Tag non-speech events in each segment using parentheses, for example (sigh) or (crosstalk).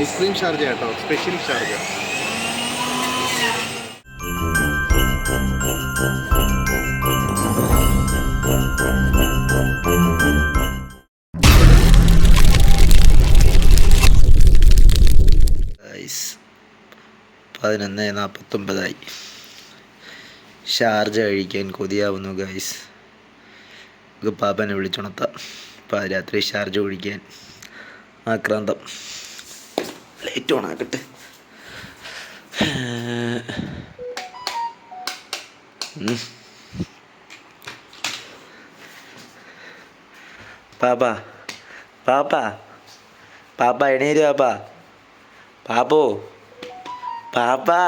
Ice cream Sharjah കേട്ടോ special Sharjah. പതിനൊന്ന് നാൽപ്പത്തൊമ്പതായി. ഷാർജ കഴിക്കാൻ കൊതിയാവുന്നു ഗൈസ് പാപ്പനെ വിളിച്ചുണർത്താം. പാതിരാത്രി ഷാർജ കുടിക്കാൻ ആക്രാന്തം. ലൈറ്റ് ഓൺ ആക്കട്ടെ. പാപ്പാ പാപ്പാ പാപ്പ എണീര് പാപ്പാ. പാപ്പോ പാപ്പാ.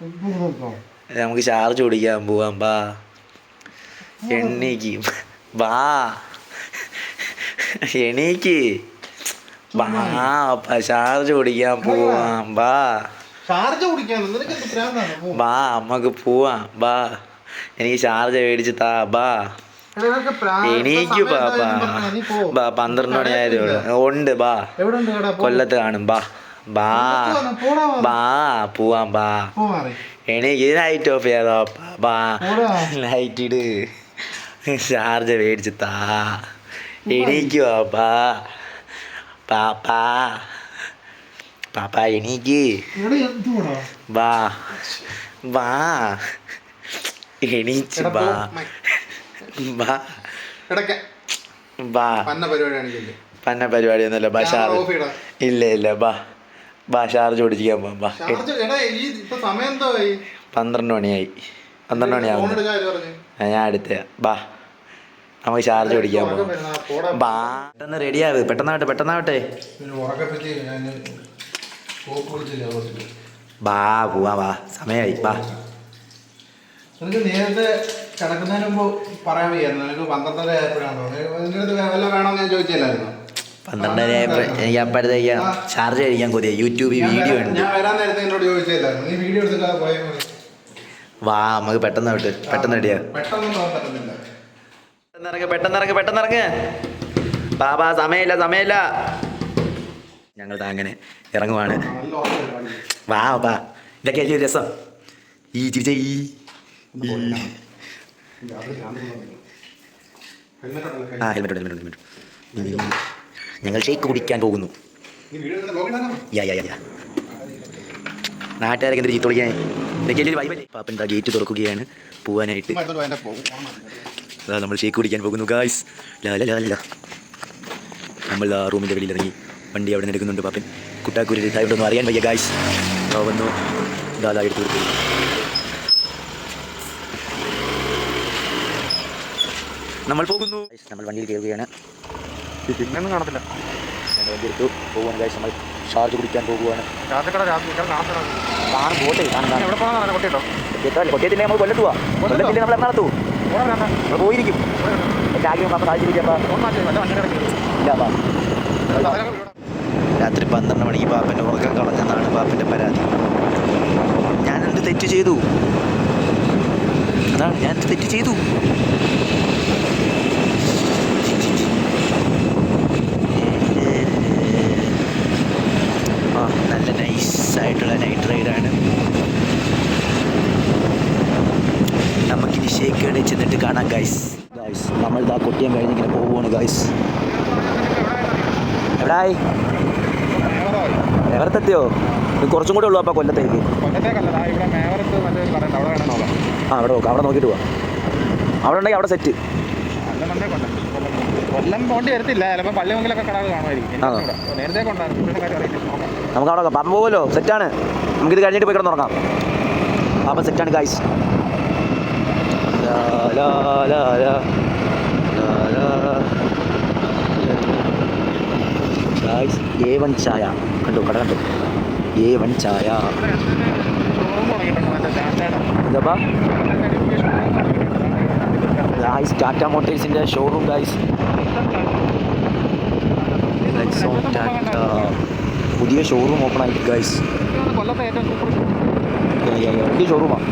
(laughs) നമുക്ക് ചാർജ് കുടിക്കാൻ പോവാം ബാ എണ്ണീക്ക് ബാ എണീക്ക്. ബാ അപ്പ ചാർജ് കുടിക്കാൻ പോവാം ബാ ഷാർജ കുടിക്കാൻ നിനക്ക് എന്ത് ഭ്രാന്താണ്? പോ. ബാ അമ്മയ്ക്ക് പോവാം ബാ എനിക്ക് ചാർജ് മേടിച്ച് താ ബാ എടാ, നിനക്ക് ഭ്രാന്ത്. എണീക്ക് ഇപ്പൊ സമയം പാപ്പാ എന്തായി എന്ന് പറഞ്ഞാ നീ പോ. ബാ പന്ത്രണ്ട് മണി ആയതേ ഉണ്ട് ബാ എവിടെ ഉണ്ട് കട? പോ. കൊല്ലത്ത് കാണും ബാ ബാ കൊല്ലത്ത് വന്നോ? പോടാ വന്നോ. ബാ പോവാം ബാ പോ മാറി. എനിക്ക് ലൈറ്റ് ഓഫ് ചെയ്തോ ബാ പോടാ. ലൈറ്റ് ഇട് (laughs) ചാർജ് മേടിച്ച് താ എണീക്കുവാ ബാ പാപ്പാ. പാപ്പ എണീക്ക്? ബാ ബാ എണീച്ച് വാ. വാ. വാ. പന്ന പരിപാടി പരിപാടിയൊന്നുമില്ല ബാ ചെയ്യടാ. ഇല്ല ഇല്ല ബാ. ബാ ഷാർജ് ഓടിച്ചിക്കാൻ പോവാം. ബാ? പന്ത്രണ്ട് മണിയായി. പന്ത്രണ്ട്? ആ, ഞാൻ അടുത്ത ബാ. നമുക്ക് ചാർജ് പിടിക്കാൻ പോകും റെഡി ആവ് പെട്ടെന്ന് റെഡിയാവ് പെട്ടെന്നാവട്ടെ പെട്ടെന്നാവട്ടെ. ബാ പോവാ വാ സമയമായി ബാ. നിനക്ക് നേരത്തെ കിടക്കുന്നതിന് മുമ്പ് പറയാൻ വയ്യായിരുന്നു നിനക്ക് പന്ത്രണ്ടര ആയപ്പോഴാണോ നിന്റെ അടുത്ത് വല്ല വേണമെന്ന് ഞാൻ ചോദിച്ചില്ലായിരുന്നു. പന്ത്രണ്ടര ആയപ്പോൾ എനിക്ക് അപ്പോഴത്തേക്ക് ചാർജ് കഴിക്കാൻ കൊതിയ യൂട്യൂബിൽ വീഡിയോ ഉണ്ട് ഞാൻ വരാൻ നേരത്തെ എന്നോട് ചോദിച്ചില്ലായിരുന്നു. നീ വീഡിയോ വാ നമുക്ക് പെട്ടെന്ന് വിട്ട് പെട്ടെന്ന് റെഡിയാ പെട്ടെന്ന് പറ്റുന്നില്ല പെട്ടെന്നിറങ്ങ് പെട്ടെന്നിറങ്ങ് പെട്ടെന്നിറങ്ങ്. ബാ ബാ സമയമില്ല സമയമില്ല. ഞങ്ങൾ ദാ അങ്ങനെ ഇറങ്ങുവാണ്. വാ വാ. ബാ ഇതൊക്കെ അല്ലേ രസം. ഈ ചിരിച്ച ഈ. ആ ഹെൽമെറ്റ് ഹെൽമെറ്റ് ഹെൽമെറ്റ് ഞങ്ങൾ ഷേക്ക് കുടിക്കാൻ പോകുന്നു? യാ യാ യാ, നാട്ടുകാരൊക്കെ എന്തൊരു ചീത്ത വിളിക്കാൻ ഇതൊക്കെ വൈബല്ലേ പാപ്പൻ ഗേറ്റ് തുറക്കുകയാണ് പോവാനായിട്ട്. അതാ നമ്മൾ ഷേക്ക് കുടിക്കാൻ പോകുന്നു ഗായ്സ് ലാല ലാ ലാ ലാ. നമ്മൾ ആ റൂമിന്റെ വെളിയിൽ ഇറങ്ങി വണ്ടി അവിടെ നിൽക്കുന്നുണ്ട് എടുക്കുന്നുണ്ട് പാപ്പൻ കുട്ടാക്കൂരി ഇതായിട്ടൊന്നും അറിയാൻ വയ്യ ഗായ്സ് വന്നു. ദാദാ എടുത്തു കൊടുത്തു. നമ്മൾ പോകുന്നു. നമ്മൾ വണ്ടിയിൽ കയറുകയാണ്. പിന്നെയൊന്നും കാണത്തില്ല. വണ്ടി എടുത്തു. പോവുകയാണ് ഗായ്സ് നമ്മൾ ഷാർജ് കുടിക്കാൻ പോകുകയാണ് കൊട്ടിയത്തില്ലേ നമ്മൾ കൊല്ലത്തുവാ. കൊല്ലത്തില്ലേ നമ്മൾ എറണാകുളത്ത് പോയിരിക്കും. എന്റെ ആഗ്രഹം പാപ്പ സാധിച്ചിരിക്കാം ഇല്ല പാ രാത്രി പന്ത്രണ്ട് മണിക്ക് പാപ്പന്റെ ഉറക്കം കളഞ്ഞെന്നാണ് പാപ്പന്റെ പരാതി. എന്ത് തെറ്റ് ചെയ്തു? അതാണ് ഞാൻ തെറ്റ് ചെയ്തു? ആ നല്ല നൈസായിട്ടുള്ള നൈറ്റ് റൈഡാണ് ഷേക്കേടെ ചെന്നിട്ട് കാണാം ഗൈസ് ഗൈസ് നമ്മൾ ഇതാ കുട്ടിയും കഴിഞ്ഞ് ഇങ്ങനെ പോവുകയാണ് ഗൈസ് എവിടായി? എവരത്തെത്തിയോ? കുറച്ചും കൂടെ ഉള്ളൂ അപ്പോൾ കൊല്ലത്തേക്ക്. ആ അവിടെ നോക്കാം അവിടെ നോക്കിയിട്ട് പോവാം. അവിടെ ഉണ്ടെങ്കിൽ അവിടെ സെറ്റ് നമുക്ക് അവിടെ പറമ്പോലോ സെറ്റാണ് നമുക്കിത് കഴിഞ്ഞിട്ട് പോയി കിടന്നുറങ്ങാം. അപ്പം സെറ്റാണ് ഗൈസ് എ വൺ ചായ. കണ്ടു കട കണ്ടു. എ വൺ ചായ. എന്താ ഗായ്സ് ടാറ്റ മോട്ടേഴ്സിന്റെ ഷോറൂം ഗായ്സ് ടാറ്റ പുതിയ ഷോറൂം ഓപ്പൺ ആയിട്ട് ഗായ്സ് വലിയ ഷോറൂമാണ്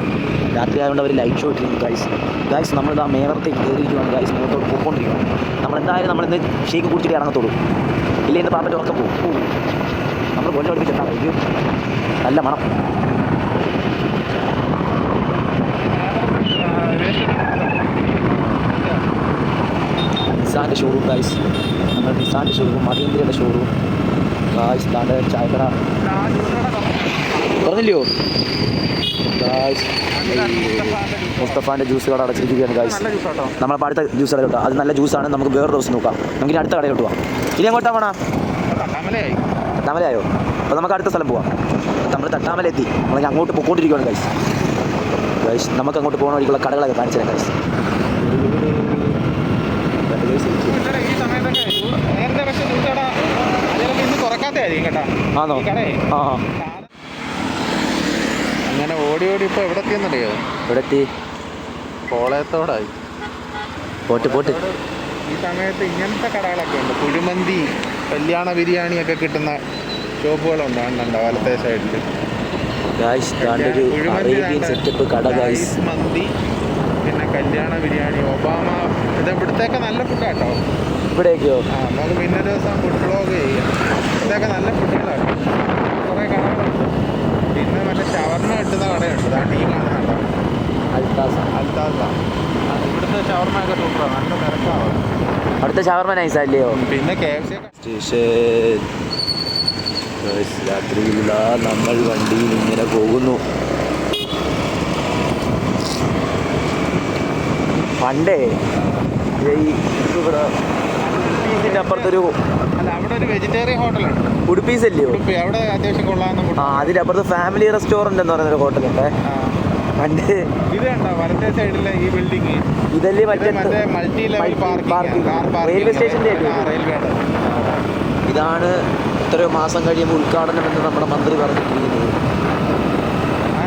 രാത്രി ആയതുകൊണ്ട് അവർ ലൈറ്റ് ഷോ ഇട്ടിരിക്കും ഗൈസ് ഗൈസ് നമ്മളിതാ മേവറത്തേക്ക് കയറിയിരിക്കുകയാണ് ഗൈസ് മുഖത്തോട്ട് പോയിക്കൊണ്ടിരിക്കുകയാണ്. നമ്മളെന്തായാലും നമ്മളിന്ന് ഷേക്ക് കുടിച്ചിട്ട് ഇറങ്ങത്തുള്ളൂ. ഇല്ലേ ഇന്ന് പാപ്പന്റെ ഉറക്കം പോകും. നമ്മൾ കൊല്ലം അടുപ്പിച്ചിട്ടാണ് ഇത് നല്ല മണം. നിസാന്റെ ഷോറൂം ഗൈസ് നമ്മൾ നിസാന്റെ ഷോറൂം മഹീന്ദ്രയുടെ ഷോറൂം ഗായ്സ് താണ്ട് ചായക്കട. തുറന്നില്ലയോ? മുസ്തഫാന്റെ ജ്യൂസ് കട അടച്ചിരിക്കുകയാണ് ഗായ്സ് നമ്മളപ്പോൾ അടുത്ത ജ്യൂസ് കടയിലോട്ട് അത് നല്ല ജ്യൂസാണ് നമുക്ക് വേറെ ദിവസം നോക്കാം. നമുക്ക് ഇനി അടുത്ത കടയിൽ കിട്ടുക ഇനി എങ്ങോട്ടാ പോണാ? തമലയായോ അപ്പോൾ നമുക്ക് അടുത്ത സ്ഥലം പോവാം. നമ്മൾ തട്ടാമല എത്തി നമ്മൾ അങ്ങോട്ട് പോയിക്കൊണ്ടിരിക്കുകയാണ് ഗൈസ് ഗൈസ് നമുക്ക് അങ്ങോട്ട് പോകുന്ന വഴിക്കുള്ള കടകളൊക്കെ കാണിച്ചു തരാം ഗൈസ് ആണോ? ഈ സമയത്തൊക്കെ ജ്യൂസ് നേരത്തെ പക്ഷേ ജ്യൂസ് കട അതിലൊക്കെ ഇന്ന് തുറക്കാത്തതായിരിക്കും കേട്ടോ ആണോ ഈ കടയെ ആ ആ. അങ്ങനെ ഓടി ഓടി ഇപ്പോൾ എവിടെ എത്തിയെന്നറിയോ ഇവിടെ എത്തി കോളയത്തോടായി. Pot pot. ഈ സമയത്ത് ഇങ്ങനത്തെ കടകളൊക്കെ ഉണ്ട്. കുഴിമന്തി കല്യാണ ബിരിയാണിയൊക്കെ കിട്ടുന്ന ഷോപ്പുകളുണ്ട്. എണ്ണുണ്ട് വലത്തെ സൈഡിൽ സെറ്റപ്പ് കട ഗായ്സ് മന്തി പിന്നെ കല്യാണ ബിരിയാണി ഒബാമ. ഇത് ഇവിടുത്തെയൊക്കെ നല്ല ഫുഡാട്ടോ ഇവിടേക്കോ? ആ നമുക്ക് പിന്നെ ദിവസം ഫുഡ് ബ്ലോഗ് ചെയ്യാം. ഇതൊക്കെ നല്ല ഫുഡുകളാണ് മറ്റേ ഷവർമ കിട്ടുന്ന കടയുണ്ട്. ആ ടീം കാണുന്നുണ്ടോ അൽത്താസ. അൽത്താസ. ഇവിടുത്തെ ഷവർമ ഒക്കെ സൂപ്പറാണ് നല്ല തിരക്കാണ്. അടുത്ത ഷവർമ നൈസ് അല്ലയോ പിന്നെ കെ എഫ് സി സ്റ്റേഷൻ രാത്രിയില്ല നമ്മൾ വണ്ടിയിൽ ഇങ്ങനെ പോകുന്നു. പണ്ടേ ഇവിടെ ഉടുപ്പീസിന്റെ അപ്പുറത്തൊരു ഒരു ഹോട്ടലുണ്ട് ഉടുപ്പീസ് അല്ലയോ ആ അപ്പുറത്ത് ഫാമിലി റെസ്റ്റോറന്റ് എന്ന് പറയുന്നൊരു ഹോട്ടലുണ്ട് ആ. പണ്ട് ഇതല്ലേ മറ്റേ റെയിൽവേ സ്റ്റേഷന്റെ ഇതാണ് എത്രയോ മാസം കഴിയുമ്പോൾ ഉദ്ഘാടനം എന്ന് നമ്മുടെ മന്ത്രി പറഞ്ഞിട്ടിരിക്കുന്നത്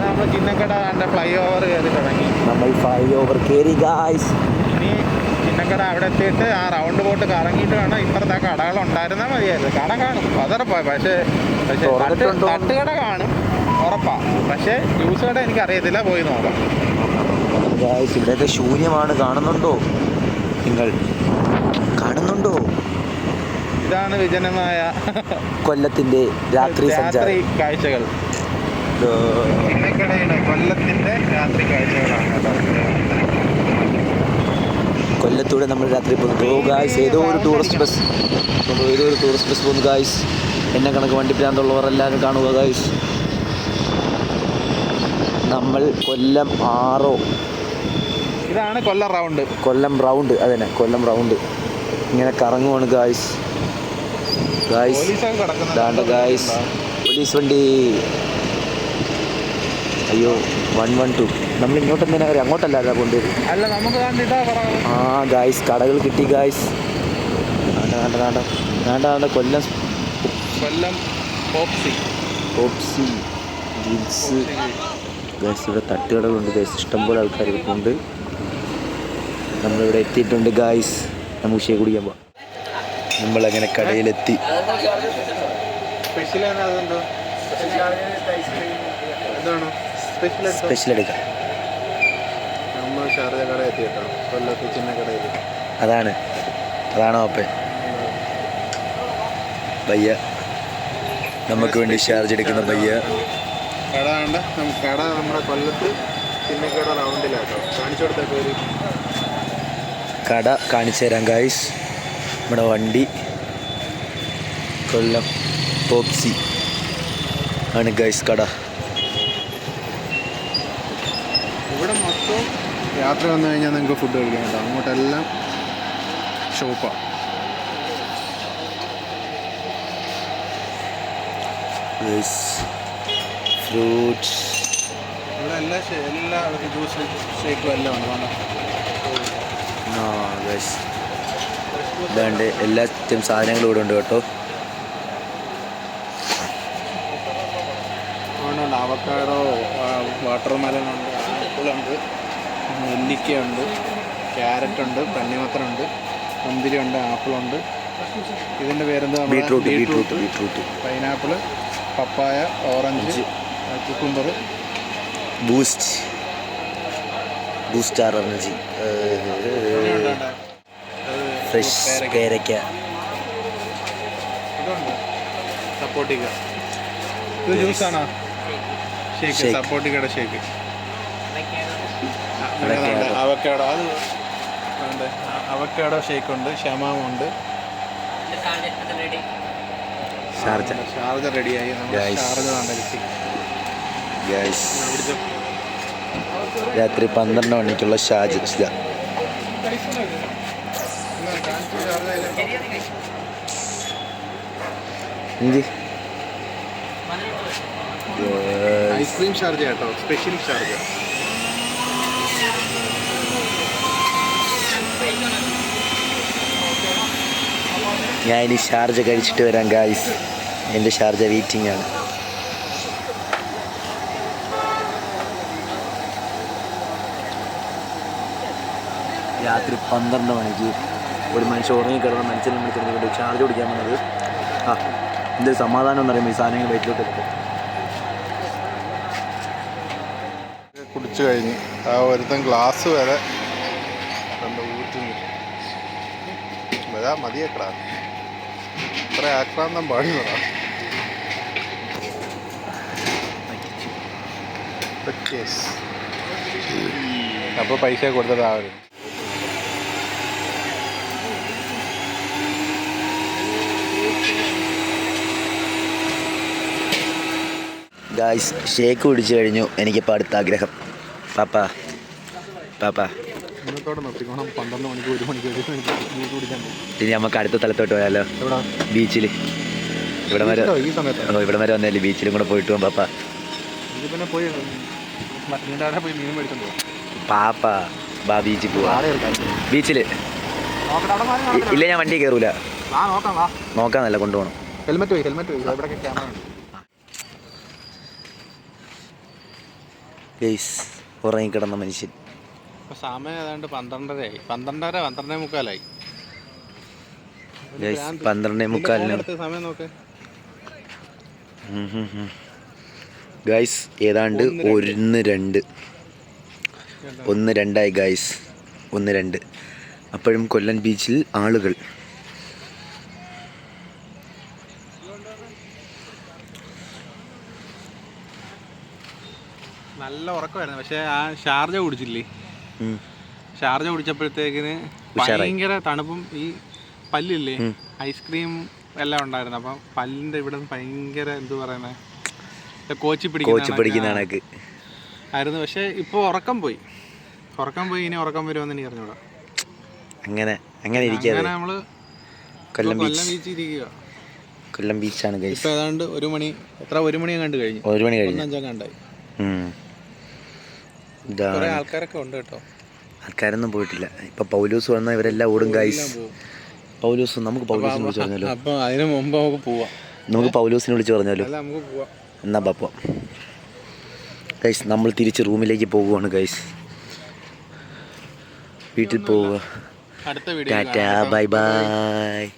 നമ്മൾ ഫ്ലൈ ഓവർ കയറി തുടങ്ങി. നമ്മൾ ഫ്ലൈ ഓവർ കയറി ഗായ്സ് ഇനി ചിന്നക്കട അവിടെ എത്തിയിട്ട് ആ റൗണ്ട് ബോട്ട് കറങ്ങിയിട്ട് വേണം ഇപ്പുറത്തെ ആ കടകൾ ഉണ്ടായിരുന്നാൽ മതിയായിരുന്നു. കട കാണും. പതറപ്പോയി പക്ഷേ പക്ഷേ? തട്ടുകട കാണും. ഉറപ്പാ. പക്ഷേ ജ്യൂസ് കട എനിക്ക് അറിയത്തില്ല പോയി നോക്കാം. ഇവിടെയൊക്കെ ശൂന്യമാണ്. കാണുന്നുണ്ടോ? നിങ്ങൾ കാണുന്നുണ്ടോ? ഇതാണ് വിജനമായ കൊല്ലത്തിന്റെ രാത്രി രാത്രി കാഴ്ചകൾ. കൊല്ലത്തിന്റെ രാത്രി കാഴ്ചകളാണ് കേട്ടോ കൊല്ലത്തൂടെ നമ്മൾ രാത്രി പോകുന്നു. ഓ ഗായ്സ് ഏതോ ഒരു ടൂറിസ്റ്റ് ബസ് നമ്മൾ ഏതോ ഒരു ടൂറിസ്റ്റ് ബസ് പോകുന്നു ഗായ്സ് എന്നെ കണക്ക് വണ്ടി പ്രാന്തുള്ളവർ എല്ലാവരും കാണുക ഗായ്സ് നമ്മൾ കൊല്ലം ആറോ? ഇതാണ് കൊല്ലം റൗണ്ട് കൊല്ലം റൗണ്ട് അതന്നെ കൊല്ലം റൗണ്ട് ഇങ്ങനെ കറങ്ങുവാണ് ഗായ്സ് ഗായ്സ്. ദാണ്ട ഗായ്സ് പോലീസ് വണ്ടി. അയ്യോ വൺ വൺ ടു നമ്മൾ ഇങ്ങോട്ട് എന്തിനാ കാര്യം അങ്ങോട്ടല്ല കൊണ്ടുവരും അല്ല നമുക്ക് ആ ഗായ്സ് കടകൾ കിട്ടി ഗായ്സ് വേണ്ട വേണ്ട വേണ്ട. വേണ്ട വേണ്ട കൊല്ലം കൊല്ലം പോപ്സി. പോപ്സി ജിൻസ്. ഗായ്സ് ഇവിടെ തട്ടുകടകളുണ്ട് ഗായ്സ് ഇഷ്ടംപോലെ ആൾക്കാർ ഇരിപ്പുണ്ട് നമ്മളിവിടെ എത്തിയിട്ടുണ്ട് ഗായ്സ് നമുക്ക് ഷേ കുടിക്കാൻ പോവാം. നമ്മളങ്ങനെ കടയിലെത്തി. സ്പെഷ്യൽ എന്താണ്? സ്പെഷ്യൽ എടുക്കാം. അതാണ് ഷാർജ അതാണ്. അപ്പേ? ഭയ്യ നമുക്ക് വേണ്ടി ചാർജ് എടുക്കുന്ന പയ്യ. കട വേണ്ട കട നമ്മുടെ കൊല്ലത്ത് ചിന്നക്കട റൗണ്ടിലാട്ടോ. കാണിച്ചു കൊടുത്ത പേര്. കട കാണിച്ചു തരാം ഗായ്സ് നമ്മുടെ വണ്ടി. കൊല്ലം പോപ്സി ആണ് ഗായ്സ് കട. മൊത്തം യാത്ര വന്നു കഴിഞ്ഞാൽ നിങ്ങൾക്ക് ഫുഡ് കഴിക്കാൻ കേട്ടോ അങ്ങോട്ടെല്ലാം ഷോപ്പാണ് ഫ്രൂട്ട്സ് ഇവിടെ എല്ലാ എല്ലാ ജ്യൂസ് ഷേക്കും എല്ലാം ഉണ്ട്. ഇതാണ്ട് എല്ലാ സാധനങ്ങളും ഇവിടെ ഉണ്ട് കേട്ടോ. അവക്കാടോ വാട്ടർ മെലനുണ്ട് ആപ്പിളുണ്ട് നെല്ലിക്കയുണ്ട് ക്യാരറ്റ് ഉണ്ട് തണ്ണിമത്തനുണ്ട് മുന്തിരി ഉണ്ട് ആപ്പിളുണ്ട്. ഇതിന്റെ പേരെന്താ beetroot beetroot? Beetroot pineapple papaya orange cucumber. Boost. Boost R energy fresh പേരയ്ക്ക സപ്പോർട്ടിക്ക. ഇത് ജ്യൂസാണോ? ഷേക്ക്. സപ്പോർട്ടിക്കയുടെ ഷേക്ക്. അവക്കാടോ അത്. അവക്കാടോ ഷേക്ക് ഉണ്ട് ഷമാമുണ്ട് ഷാർജ ഷാർജ. റെഡിയായി. ഷാർജ രാത്രി പന്ത്രണ്ട് മണിക്കുള്ള ഷാജ്. ഐസ്ക്രീം ഷാർജ കേട്ടോ സ്പെഷ്യൽ ഷാർജ. ഞാൻ ഇനി ഷാർജ കഴിച്ചിട്ട് വരാം ഗായ്സ് എന്റെ ഷാർജ വെയിറ്റിംഗ് ആണ്. രാത്രി പന്ത്രണ്ട് മണിക്ക് ഒരു മനുഷ്യൻ ഉറങ്ങിക്കിടന്ന മനുഷ്യനെ വിളിച്ചിട്ടുണ്ട് ചാർജ് കുടിക്കാൻ വന്നത്. ആ എന്തൊരു സമാധാനം എന്ന് പറയുമ്പോൾ ഈ സാധനങ്ങൾ വയറ്റിലോട്ട് എടുക്കും കുടിച്ചു കഴിഞ്ഞ് ആ ഒരുത്തൻ ഗ്ലാസ് വരെ ഊറ്റുന്നു. വരാ മതിയേക്കടാ. ഇത്ര ആക്രാന്തം പാടുന്നതാ അപ്പോൾ പൈസ കൊടുത്തിട്ടാവരുത് ഗായ്സ് ഷേക്ക് കുടിച്ചു കഴിഞ്ഞു. എനിക്കിപ്പോൾ അടുത്ത ആഗ്രഹം. പാപ്പ. പാപ്പ. ഇന്നത്തോടെ നിർത്തിക്കോണം. പന്ത്രണ്ട് മണിക്ക് ഒരു മണിക്ക് ഒരു മണിക്ക് കുടിക്കാൻ ഇനി നമുക്ക് അടുത്ത സ്ഥലത്തോട്ട് പോയാലോ? ബീച്ചിൽ ഇവിടെ വരെ ഈ സമയത്ത്? ഇവിടെ വരെ വന്നല്ലേ ബീച്ചിലും കൂടെ പോയിട്ട് പോകാം പാപ്പ. പിന്നെ പോയി പോയി മീൻ പാപ്പ ബാ ബീച്ചിൽ പോവാ. ബീച്ചിൽ. ഇല്ല ഞാൻ വണ്ടി കയറൂല. നോക്കാം നല്ല കൊണ്ടുപോകണം. ഹെൽമെറ്റ് പോയി ഹെൽമെറ്റ് പോയി. ഇവിടെ ക്യാമറ ഉറങ്ങിക്കിടന്ന മനുഷ്യൻ. ഇപ്പൊ സമയം ഏതാണ്ട് പന്ത്രണ്ടരയായി. പന്ത്രണ്ടര പന്ത്രണ്ടേ മുക്കാലായി. പന്ത്രണ്ടേ മുക്കാലിന് സമയം നോക്ക്. ഗൈസ് ഏതാണ്ട് ഒന്ന് രണ്ട്. ഒന്ന് രണ്ടായി ഗൈസ് ഒന്ന് രണ്ട്. അപ്പോഴും കൊല്ലം ബീച്ചിൽ ആളുകൾ. നല്ല ഉറക്കമായിരുന്നു. പക്ഷേ ആ ഷാർജ കുടിച്ചില്ലേ. ഷാർജ കുടിച്ചപ്പോഴത്തേക്കിന്. ഭയങ്കര തണുപ്പും ഈ പല്ലില്ലേ. ഐസ്ക്രീം എല്ലാം ഉണ്ടായിരുന്നു. അപ്പം പല്ലിന്റെ ഇവിടെ ഭയങ്കര എന്തു പറയുന്നത് കോച്ചി പിടിക്കുന്ന ആയിരുന്നു. പക്ഷെ ഇപ്പൊ ഉറക്കം പോയി. ഉറക്കം പോയി ഇനി ഉറക്കം വരുമെന്ന് എനിക്ക് അറിഞ്ഞൂടാ. അങ്ങനെ അങ്ങനെ ഇരിക്കാതെ നമ്മൾ കൊല്ലം ബീച്ച്. ബീച്ചിൽ ഇരിക്കുക കൊല്ലം ബീച്ചാണ് ഇപ്പൊ ഏതാണ്ട് ഒരു മണി എത്ര ഒരു മണി കണ്ടു കഴിഞ്ഞു. ഒരു മണി കഴിഞ്ഞു. അഞ്ചാം കണ്ടായി ആൾക്കാരൊക്കെ ഉണ്ട് കേട്ടോ. ആൾക്കാരൊന്നും പോയിട്ടില്ല. ഇപ്പൊ പൗലൂസ് വന്ന ഇവരെല്ലാം ഓടും ഗൈസ് പൗലൂസ് നമുക്ക് പൗലൂസിനെ വിളിച്ചു പറഞ്ഞാലോ? അപ്പൊ അതിനു മുമ്പ് നമുക്ക് പോവാം. നമുക്ക് പൗലൂസിനെ വിളിച്ചു പറഞ്ഞാലോ? നമുക്ക് പോവാം. എന്നാ പപ്പ ഗൈസ് നമ്മൾ തിരിച്ച് റൂമിലേക്ക് പോവുകയാണ് ഗൈസ് വീട്ടിൽ പോവുക. Tata bye bye